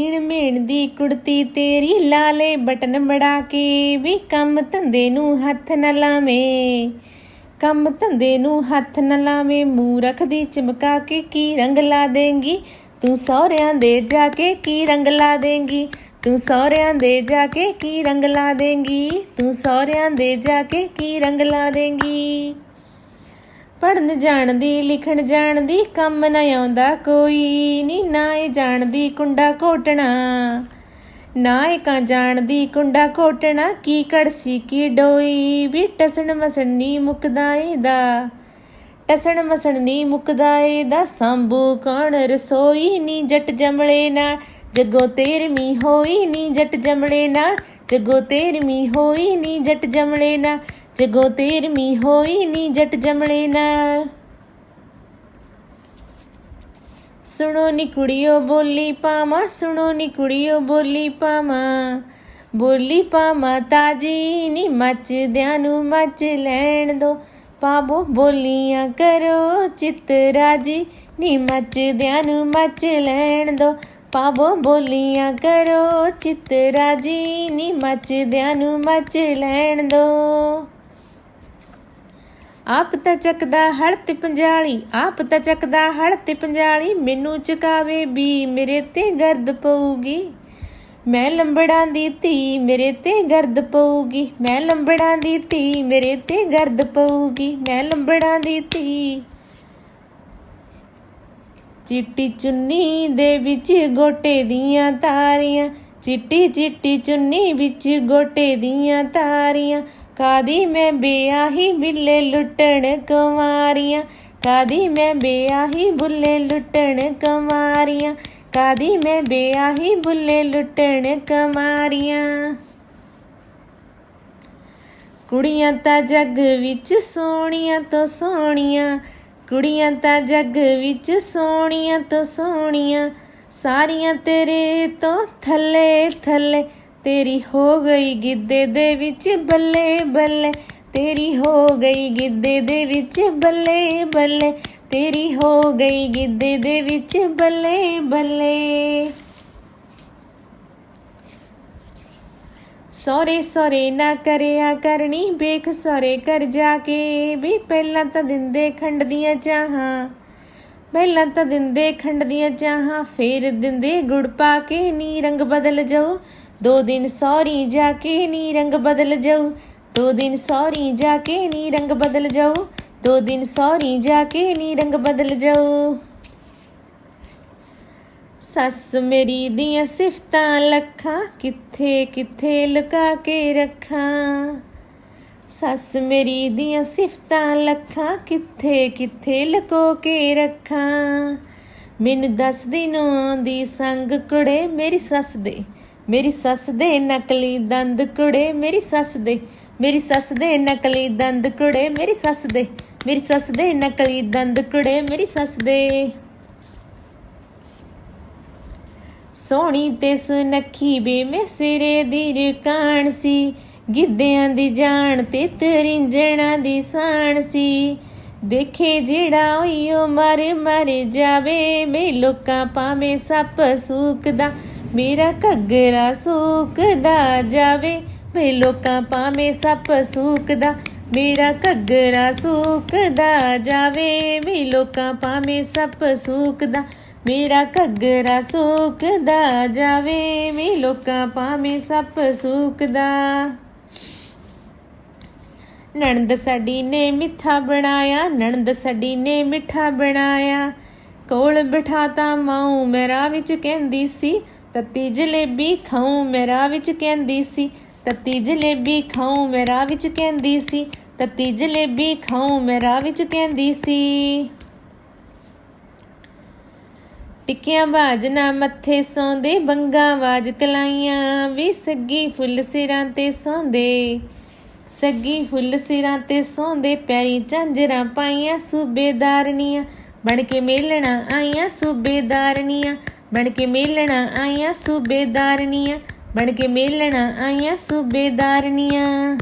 ਹੀਣ ਮੇਣ ਦੀ ਕੁੜਤੀ ਤੇਰੀ ਲਾਲੇ ਬਟਨ ਬੜਾ ਕੇ ਵੀ ਕੰਮ ਧੰਦੇ ਨੂੰ ਹੱਥ ਨਾ ਲਾਵੇਂ। ਕੰਮ ਧੰਦੇ ਨੂੰ ਹੱਥ ਨਾ ਲਾਵੇਂ ਮੂੰਹ ਰੱਖਦੀ ਚਮਕਾ ਕੇ ਕੀ ਰੰਗ ਲਾ ਦੇਂਗੀ? ਤੂੰ ਸਹੁਰਿਆਂ ਦੇ ਜਾ ਕੇ ਕੀ ਰੰਗ ਲਾ ਦੇਂਗੀ? ਤੂੰ ਸਹੁਰਿਆਂ ਦੇ ਜਾ ਕੇ ਕੀ ਰੰਗ ਲਾ ਦੇਂਗੀ? ਤੂੰ ਸਹੁਰਿਆਂ ਦੇ ਜਾ ਕੇ ਕੀ ਰੰਗ ਲਾ ਦੇਂਗੀ? ਪੜਨ ਜਾਣਦੀ, ਲਿਖਣ ਜਾਣਦੀ, ਕੰਮ ਨਾ ਆਉਂਦਾ ਕੋਈ ਨੀ, ਨਾ ਇਹ ਜਾਣਦੀ ਕੁੰਡਾ ਘੋਟਣਾ। ਨਾ ਇਹ ਕਾਂ ਜਾਣਦੀ ਕੁੰਡਾ ਘੋਟਣਾ, ਕੀ ਕੜਸੀ, ਕੀ ਡੋਈ, ਵੀ ਟਸਣ ਮਸਣ ਨੀ ਮੁਕਦਾ ਇਹਦਾ। ਟਸਣ ਮਸਣ ਨੀ ਮੁਕਦਾ ਇਹਦਾ, ਸੰਭੂ ਕੌਣ ਰਸੋਈ ਨੀ ਜੱਟ ਜਮਲੇ ਨਾਲ। ਜਗੋ ਤੇਰਮੀ ਹੋਈ ਨੀ ਜੱਟ ਜਮਲੇ ਨਾ ਜਗੋ ਤੇਰਮੀ ਹੋਈ ਨੀ ਜੱਟ ਜਮਲੇ ਨਾ ਜਗੋ ਤੇਰਮੀ ਹੋਈ ਨੀ ਜੱਟ ਜਮਲੇ ਨਾਲ। ਸੁਣੋ ਨੀ ਕੁੜੀਓ ਬੋਲੀ ਪਾਵਾਂ ਸੁਣੋ ਨੀ ਕੁੜੀਓ ਬੋਲੀ ਪਾਵਾਂ ਬੋਲੀ ਪਾਵਾਂ ਤਾਜੀ ਨੀ ਮੱਚਦਿਆਂ ਨੂੰ ਮੱਚ ਲੈਣ ਦੋ। ਪਾਵੋ ਬੋਲੀਆਂ ਕਰੋ, ਚਿੱਤ ਰਾਜੀ ਨੀ ਮੱਚਦਿਆਂ ਨੂੰ ਮੱਚ ਲੈਣ ਦੋ। ਪਾਵੋ ਬੋਲੀਆਂ ਕਰੋ, ਚਿੱਤ ਰਾਜੀ ਨੀ ਮੱਚਦਿਆਂ ਨੂੰ ਮੱਚ ਲੈਣ ਦੋ। ਆਪ ਤਾਂ ਚੱਕਦਾ ਹੜ ਤੇ ਪੰਜਾਲੀ, ਆਪ ਤਾਂ ਚੱਕਦਾ ਹੜ ਤੇ ਪੰਜਾਲੀ, ਮੈਨੂੰ ਚਕਾਵੇ ਵੀ ਮੇਰੇ ਤੇ ਗਰਦ ਪਊਗੀ। ਮੈਂ ਲੰਬੜਾਂ ਦੀ ਧੀ, ਮੇਰੇ ਤੇ ਗਰਦ ਪਊਗੀ। ਮੈਂ ਲੰਬੜਾਂ ਦੀ ਧੀ, ਮੇਰੇ ਤੇ ਗਰਦ ਪਊਗੀ। ਮੈਂ ਲੰਬੜਾਂ ਦੀ ਧੀ। ਚਿੱਟੀ ਚੁੰਨੀ ਦੇ ਵਿੱਚ ਗੋਟੇ ਦੀਆਂ ਤਾਰੀਆਂ। ਚਿੱਟੀ ਚਿੱਟੀ ਚੁੰਨੀ ਵਿੱਚ ਗੋਟੇ ਦੀਆਂ ਤਾਰੀਆਂ। ਕਾਦੀ ਮੈਂ ਬਿਆਹੀ ਬਿੱਲੇ ਲੁੱਟਣ ਕੁਮਾਰੀਆਂ ਕਾਦੀ ਮੈਂ ਬਿਆਹੀ ਬੁੱਲੇ ਲੁੱਟਣ ਕੁਮਾਰੀਆਂ ਕਾਦੀ ਮੈਂ ਬਿਆਹੀ ਬੁੱਲੇ ਲੁੱਟਣ ਕੁਮਾਰੀਆਂ ਕੁੜੀਆਂ ਤਾਂ ਜੱਗ ਵਿੱਚ ਸੋਹਣੀਆਂ ਤੋਂ ਸੋਹਣੀਆਂ, ਕੁੜੀਆਂ ਤਾਂ ਜੱਗ ਵਿੱਚ ਸੋਹਣੀਆਂ ਤੋਂ ਸੋਹਣੀਆਂ, ਸਾਰੀਆਂ ਤੇਰੇ ਤੋਂ ਥੱਲੇ ਥੱਲੇ ਤੇਰੀ ਹੋ ਗਈ ਗਿੱਦੇ ਦੇ ਵਿੱਚ ਬੱਲੇ ਬੱਲੇ, ਤੇਰੀ ਹੋ ਗਈ ਗਿੱਦੇ ਦੇ ਵਿੱਚ ਬੱਲੇ ਬੱਲੇ, ਤੇਰੀ ਹੋ ਗਈ ਗਿੱਦੇ ਦੇ ਵਿੱਚ ਬੱਲੇ ਬੱਲੇ। ਸੋਰੇ ਸੋਰੇ ਨਾ ਕਰਿਆ ਕਰਨੀ ਬੇਖ ਸੋਰੇ ਕਰ ਜਾ ਕੇ ਵੀ ਪਹਿਲਾਂ ਤਾਂ ਦਿੰਦੇ ਖੰਡ ਦੀਆਂ ਚਾਹਾਂ, ਪਹਿਲਾਂ ਤਾਂ ਦਿੰਦੇ ਖੰਡ ਦੀਆਂ ਚਾਹਾਂ, ਫੇਰ ਦਿੰਦੇ ਗੁੜ ਪਾ ਕੇ ਨੀ ਰੰਗ ਬਦਲ ਜਾਓ। ਦੋ ਦਿਨ ਸੌਰੀ ਜਾ ਕੇ ਨੀ ਰੰਗ ਬਦਲ ਜਾਓ ਦੋ ਦਿਨ ਸੌਰੀ ਜਾ ਕੇ ਨੀ ਰੰਗ ਬਦਲ ਜਾਓ ਦੋ ਦਿਨ ਸੌਰੀ ਜਾ ਕੇ ਨੀ ਰੰਗ ਬਦਲ ਜਾਓ ਸੱਸ ਮੇਰੀ ਦੀਆਂ ਸਿਫਤਾਂ ਲੱਖਾਂ ਕਿੱਥੇ ਕਿੱਥੇ ਲੁਕਾ ਕੇ ਰੱਖਾਂ। ਸੱਸ ਮੇਰੀ ਦੀਆਂ ਸਿਫਤਾਂ ਲੱਖਾਂ ਕਿੱਥੇ ਕਿੱਥੇ ਲੁਕੋ ਕੇ ਰੱਖਾਂ। ਮੈਨੂੰ ਦੱਸ ਨੂੰ ਦੀ ਸੰਗ ਕੁੜੇ ਮੇਰੀ ਸੱਸ ਦੇ। ਮੇਰੀ ਸੱਸ ਦੇ ਨਕਲੀ ਦੰਦ ਕੁੜੇ, ਮੇਰੀ ਸੱਸ ਦੇ, ਮੇਰੀ ਸੱਸ ਦੇ ਨਕਲੀ ਦੰਦ ਕੁੜੇ, ਮੇਰੀ ਸੱਸ ਦੇ, ਮੇਰੀ ਸੱਸ ਦੇ ਨਕਲੀ ਦੰਦ ਕੁੜੇ, ਮੇਰੀ ਸੱਸ ਦੇ। ਸੋਹਣੀ ਤੇ ਸੁਨੱਖੀ ਬੇਮੇ ਸਿਰੇ ਦੀ ਰਕਾਨ ਸੀ, ਗਿੱਧਿਆਂ ਦੀ ਜਾਣ ਤੇ ਤਰਿੰਜਣਾ ਦੀ ਸਾਣ ਸੀ। ਦੇਖੇ ਜਿਹੜਾ ਓਯੋ ਮਰ ਮਰ ਜਾਵੇ, ਮੇ ਲੋਕਾਂ ਪਾਵੇਂ ਸੱਪ ਸੂਕਦਾ ਮੇਰਾ ਘੱਗਰਾ ਸੂਕਦਾ ਜਾਵੇ, ਮੇ ਲੋਕਾਂ ਪਾਵੇਂ ਸੱਪ ਸੂਕਦਾ। ਮੇਰਾ ਘੱਗਰਾ ਸੂਕਦਾ ਜਾਵੇ, ਮੇ ਲੋਕਾਂ ਪਾਵੇਂ ਸੱਪ ਸੂਕਦਾ। ਮੇਰਾ ਘੱਗਰਾ ਸੂਕਦਾ ਜਾਵੇ, ਮੇ ਲੋਕਾਂ ਪਾਵੇਂ ਸੱਪ ਸੂਕਦਾ। ਨਣਦ ਸਾਡੀ ਨੇ ਮਿੱਠਾ ਬਣਾਇਆ, ਨਣਦ ਸਾਡੀ ਨੇ ਮਿੱਠਾ ਬਣਾਇਆ। ਕੋਲ ਬਿਠਾਤਾ ਮਾਉ ਮੇਰਾ ਵਿੱਚ ਕਹਿੰਦੀ ਸੀ ਤੱਤੀ ਜਲੇਬੀ ਖਾਉ ਮੈਂ ਰਾਹ ਵਿੱਚ ਕਹਿੰਦੀ ਸੀ ਤੱਤੀ ਜਲੇਬੀ ਖਾਉ ਮੈਂ ਰਾਹ ਵਿੱਚ ਕਹਿੰਦੀ ਸੀ ਤੱਤੀ ਜਲੇਬੀ ਖਾਉ ਮੈਂ ਰਾਹ ਵਿੱਚ ਕਹਿੰਦੀ ਸੀ। ਟਿੱਕਿਆਂ ਬਾਜਨਾ ਮੱਥੇ ਸੌਂਦੇ, ਬੰਗਾ ਵਾਜ ਕਲਾਈਆਂ ਵੀ ਸੱਗੀ ਫੁੱਲ ਸਿਰਾਂ ਤੇ ਸੌਂਦੇ। ਸੱਗੀ ਫੁੱਲ ਸਿਰਾਂ ਤੇ ਸੌਂਦੇ, ਪੈਰੀ ਝਾਂਜਰਾਂ ਪਾਈਆਂ ਸੂਬੇਦਾਰਨੀਆਂ, ਬਣ ਕੇ ਮੇਲਣਾ ਆਈਆਂ ਸੂਬੇਦਾਰਨੀਆਂ ਬਣ ਕੇ ਮੇਲਣਾ ਆਈਆਂ ਸੂਬੇਦਾਰਨੀਆਂ ਬਣ ਕੇ ਮੇਲਣਾ ਆਈਆਂ ਸੂਬੇਦਾਰਨੀਆਂ